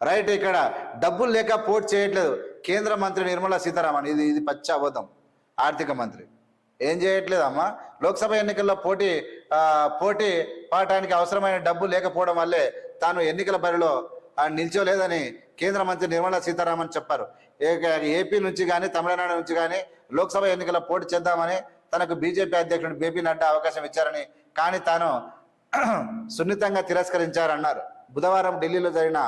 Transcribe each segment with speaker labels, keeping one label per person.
Speaker 1: Right ఇక్కడ డబ్బులు లేక పోటీ చేయట్లేదు. కేంద్ర మంత్రి నిర్మలా సీతారామన్ ఇది ఇది పచ్చ అబద్ధం. ఆర్థిక మంత్రి. ఏం చేయట్లేదమ్మా లోక్సభ ఎన్నికల్లో పోటీ పోటీ పాడటానికి అవసరమైన డబ్బు లేకపోవడం వల్లే తాను ఎన్నికల బరిలో నిల్చోలేదని కేంద్ర మంత్రి నిర్మలా సీతారామన్ చెప్పారు. ఏపీ నుంచి కానీ తమిళనాడు నుంచి కానీ లోక్సభ ఎన్నికల్లో పోటీ చేద్దామని తనకు బీజేపీ అధ్యక్షుడు బేబీ నడ్డా అవకాశం ఇచ్చారని కానీ తాను సున్నితంగా తిరస్కరించారన్నారు. బుధవారం ఢిల్లీలో జరిగిన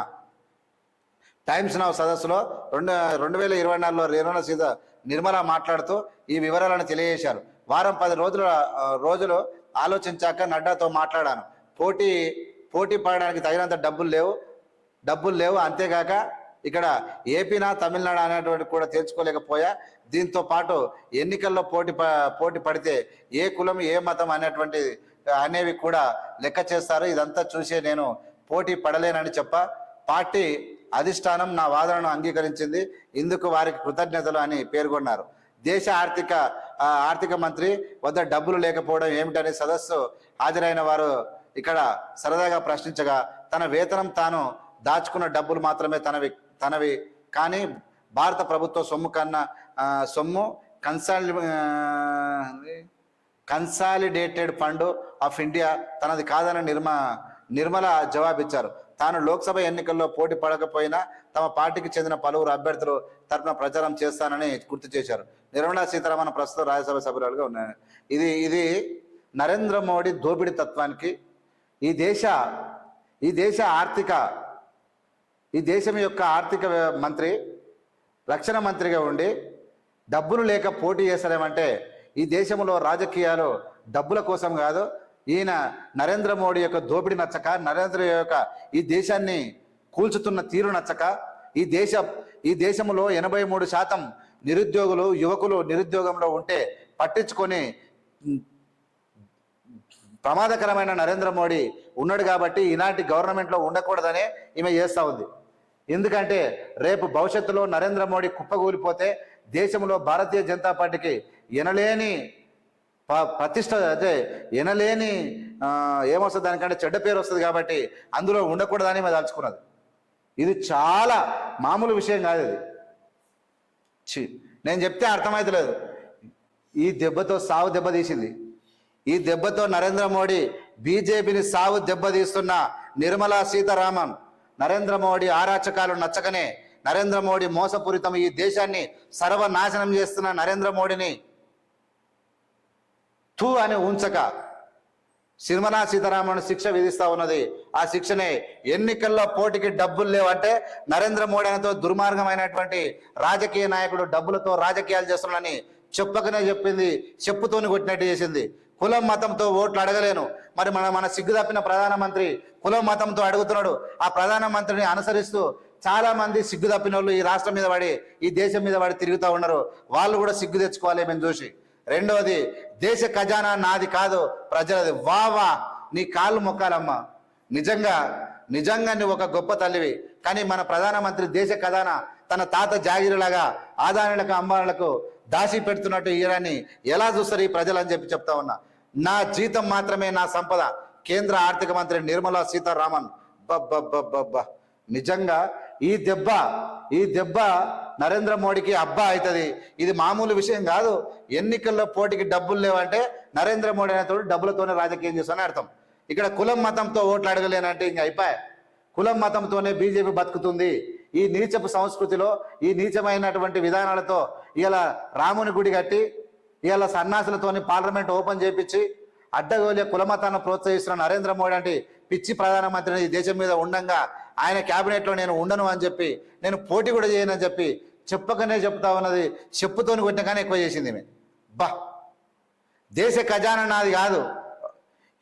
Speaker 1: టైమ్స్ నౌ సదస్సులో రెండు రెండు వేల ఇరవై నాలుగులో నిర్మల సీత నిర్మల మాట్లాడుతూ ఈ వివరాలను తెలియజేశారు. వారం పది రోజుల రోజులు ఆలోచించాక నడ్డాతో మాట్లాడాను. పోటీ పోటీ పడడానికి తగినంత డబ్బులు లేవు డబ్బులు లేవు. అంతేగాక ఇక్కడ ఏపీనా తమిళనాడు అనేటువంటి కూడా తెలుసుకోలేకపోయా దీంతో పాటు ఎన్నికల్లో పోటీ ప- పోటీ పడితే ఏ కులం ఏ మతం అనేటువంటి అనేవి కూడా లెక్క చేస్తారు. ఇదంతా చూసే నేను పోటీ పడలేనని చెప్ప. పార్టీ అధిష్టానం నా వాదనను అంగీకరించింది. ఇందుకు వారికి కృతజ్ఞతలు అని పేర్కొన్నారు దేశ ఆర్థిక ఆర్థిక మంత్రి వద్ద డబ్బులు లేకపోవడం ఏమిటని సదస్సు హాజరైన వారు ఇక్కడ సరదాగా ప్రశ్నించగా తన వేతనం తాను దాచుకున్న డబ్బులు మాత్రమే తనవి తనవి. కానీ భారత ప్రభుత్వ సొమ్ము కన్నా సొమ్ము కన్సాలి కన్సాలిడేటెడ్ ఫండ్ ఆఫ్ ఇండియా తనది కాదని నిర్మ నిర్మల జవాబిచ్చారు. తాను లోక్సభ ఎన్నికల్లో పోటీ పడకపోయినా తమ పార్టీకి చెందిన పలువురు అభ్యర్థులు తరఫున ప్రచారం చేస్తానని గుర్తు చేశారు. నిర్మలా సీతారామన్ ప్రస్తుతం రాజ్యసభ సభ్యురాలుగా ఉన్నాయని ఇది ఇది నరేంద్ర మోడీ దోపిడీ తత్వానికి ఈ దేశ ఈ దేశ ఆర్థిక ఈ దేశం యొక్క ఆర్థిక మంత్రి రక్షణ మంత్రిగా ఉండి డబ్బులు లేక పోటీ చేస్తారేమంటే ఈ దేశంలో రాజకీయాలు డబ్బుల కోసం కాదు ఈయన నరేంద్ర మోడీ యొక్క దోపిడీ నచ్చక నరేంద్ర యొక్క ఈ దేశాన్ని కూల్చుతున్న తీరు నచ్చక ఈ దేశ ఈ దేశంలో ఎనభై మూడు శాతం నిరుద్యోగులు యువకులు నిరుద్యోగంలో ఉంటే పట్టించుకొని ప్రమాదకరమైన నరేంద్ర మోడీ ఉన్నాడు కాబట్టి ఈనాటి గవర్నమెంట్లో ఉండకూడదనే ఈమె చేస్తూ ఉంది. ఎందుకంటే రేపు భవిష్యత్తులో నరేంద్ర మోడీ కుప్పగూలిపోతే దేశంలో భారతీయ జనతా పార్టీకి ఎనలేని ప్రతిష్ట అదే ఎనలేని ఏమొస్తుంది దానికంటే చెడ్డ పేరు వస్తుంది కాబట్టి అందులో ఉండకూడదని మేము దాల్చుకున్నది ఇది చాలా మామూలు విషయం కాదు ఇది. ఛీ, నేను చెప్తే అర్థమైతలేదు. ఈ దెబ్బతో సావు దెబ్బ తీసింది. ఈ దెబ్బతో నరేంద్ర మోడీ బీజేపీని సావు దెబ్బతీస్తున్న నిర్మలా సీతారామన్ నరేంద్ర మోడీ ఆరాచకాలు నచ్చకనే నరేంద్ర మోడీ మోసపూరితం ఈ దేశాన్ని సర్వనాశనం చేస్తున్న నరేంద్ర మోడీని తూ అని ఉంచక నిర్మలా సీతారామన్ శిక్ష విధిస్తా ఉన్నది. ఆ శిక్షనే ఎన్నికల్లో పోటీకి డబ్బులు లేవంటే నరేంద్ర మోడీ అనేతో దుర్మార్గమైనటువంటి రాజకీయ నాయకుడు డబ్బులతో రాజకీయాలు చేస్తున్నాడని చెప్పకనే చెప్పింది చెప్పుతోని కొట్టినట్టు చేసింది. కులం మతంతో ఓట్లు అడగలేను. మరి మన మన సిగ్గు తప్పిన ప్రధానమంత్రి కులం మతంతో అడుగుతున్నాడు. ఆ ప్రధానమంత్రిని అనుసరిస్తూ చాలా మంది సిగ్గు తప్పిన వాళ్ళు ఈ రాష్ట్రం మీద పడి ఈ దేశం మీద పడి తిరుగుతూ ఉన్నారు. వాళ్ళు కూడా సిగ్గు తెచ్చుకోవాలి మేము చూసి. రెండవది దేశ ఖజానా నాది కాదు ప్రజలది. వా వా నీ కాళ్ళు మొక్కాలమ్మా. నిజంగా నిజంగా నువ్వు ఒక గొప్ప తల్లివి. కానీ మన ప్రధానమంత్రి దేశ ఖజానా తన తాత జాగిరులాగా ఆదాయాలకు అంబాలకు దాసి పెడుతున్నట్టు ఈయనని ఎలా చూస్తారు ఈ ప్రజలు అని చెప్పి చెప్తా ఉన్నా. నా జీతం మాత్రమే నా సంపద. కేంద్ర ఆర్థిక మంత్రి నిర్మలా సీతారామన్. బబ్బబ్బబ్బబ్బా. నిజంగా ఈ దెబ్బ ఈ దెబ్బ నరేంద్ర మోడీకి అబ్బా అవుతుంది. ఇది మామూలు విషయం కాదు. ఎన్నికల్లో పోటీకి డబ్బులు లేవంటే నరేంద్ర మోడీ అనేతోడు డబ్బులతోనే రాజకీయం చేస్తానని అర్థం. ఇక్కడ కులం మతంతో ఓట్లు అడగలేనంటే ఇంక అయిపోయా? కులం మతంతోనే బీజేపీ బతుకుతుంది. ఈ నీచపు సంస్కృతిలో ఈ నీచమైనటువంటి విధానాలతో ఇలా రాముని గుడి కట్టి ఇలా సన్నాసులతోని పార్లమెంట్ ఓపెన్ చేపించి అడ్డగోలే కులమతాన్ని ప్రోత్సహిస్తున్న నరేంద్ర మోడీ అంటే పిచ్చి ప్రధానమంత్రిని ఈ దేశం మీద ఉండంగా ఆయన క్యాబినెట్లో నేను ఉండను అని చెప్పి నేను పోటీ కూడా చేయనని చెప్పి చెప్పకనే చెప్తా ఉన్నది చెప్పుతోని కొట్టిన కానీ ఎక్కువ చేసింది ఈమె. బా! దేశ ఖజానా నాది కాదు.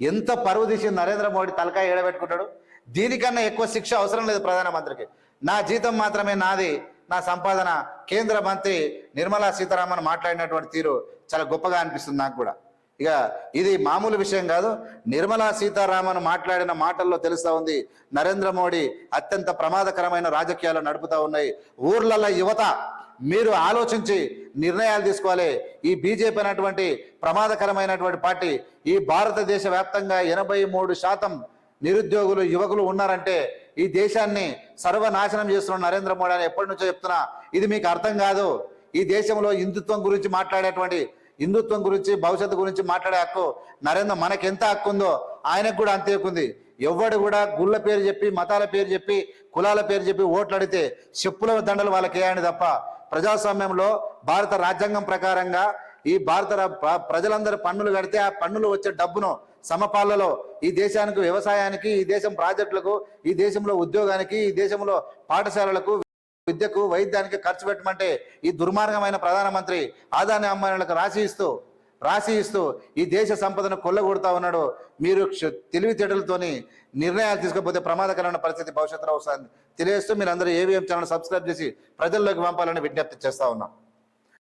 Speaker 1: ఎంత పరువు తీసి నరేంద్ర మోడీ తలకాయ ఏడబెట్టుకుంటాడు? దీనికన్నా ఎక్కువ శిక్ష అవసరం లేదు ప్రధానమంత్రికి. నా జీతం మాత్రమే నాది. నా సంపాదన కేంద్ర మంత్రి నిర్మలా సీతారామన్ మాట్లాడినటువంటి తీరు చాలా గొప్పగా అనిపిస్తుంది నాకు కూడా. ఇక ఇది మామూలు విషయం కాదు. నిర్మలా సీతారామన్ మాట్లాడిన మాటల్లో తెలుస్తూ ఉంది. నరేంద్ర మోడీ అత్యంత ప్రమాదకరమైన రాజకీయాలు నడుపుతా ఉన్నాయి. ఊర్లలో యువత మీరు ఆలోచించి నిర్ణయాలు తీసుకోవాలి. ఈ బీజేపీ అనేటువంటి ప్రమాదకరమైనటువంటి పార్టీ ఈ భారతదేశ వ్యాప్తంగా ఎనభై మూడు శాతం నిరుద్యోగులు యువకులు ఉన్నారంటే ఈ దేశాన్ని సర్వనాశనం చేస్తున్న నరేంద్ర మోడీ అని ఎప్పటి నుంచో చెప్తున్నా. ఇది మీకు అర్థం కాదు. ఈ దేశంలో హిందుత్వం గురించి మాట్లాడేటువంటి హిందుత్వం గురించి భవిష్యత్తు గురించి మాట్లాడే హక్కు నరేంద్ర మనకి ఎంత హక్కు ఉందో ఆయనకు కూడా అంతే హక్కు ఉంది. ఎవడు కూడా గుళ్ళ పేరు చెప్పి మతాల పేరు చెప్పి కులాల పేరు చెప్పి ఓట్లు అడిగితే చెప్పుల దండలు వాళ్ళకి వేయండి తప్ప ప్రజాస్వామ్యంలో భారత రాజ్యాంగం ప్రకారంగా ఈ భారత ప్రజలందరూ పన్నులు కడితే ఆ పన్నులు వచ్చే డబ్బును సమపాలలో ఈ దేశానికి వ్యవసాయానికి ఈ దేశం ప్రాజెక్టులకు ఈ దేశంలో ఉద్యోగానికి ఈ దేశంలో పాఠశాలలకు విద్యకు వైద్యానికి ఖర్చు పెట్టమంటే ఈ దుర్మార్గమైన ప్రధానమంత్రి ఆదాని అమ్మాయిలకు రాసి ఇస్తూ రాసి ఇస్తూ ఈ దేశ సంపదను కొల్లగొడుతూ ఉన్నాడు. మీరు క్ష- తెలివితేటలతోని నిర్ణయాలు తీసుకోకపోతే ప్రమాదకరమైన పరిస్థితి భవిష్యత్తులో వస్తుంది. తెలియజేస్తూ మీరు అందరూ ఏవిఎం ఛానల్ సబ్స్క్రైబ్ చేసి ప్రజల్లోకి పంపాలని విజ్ఞప్తి చేస్తా ఉన్నాం.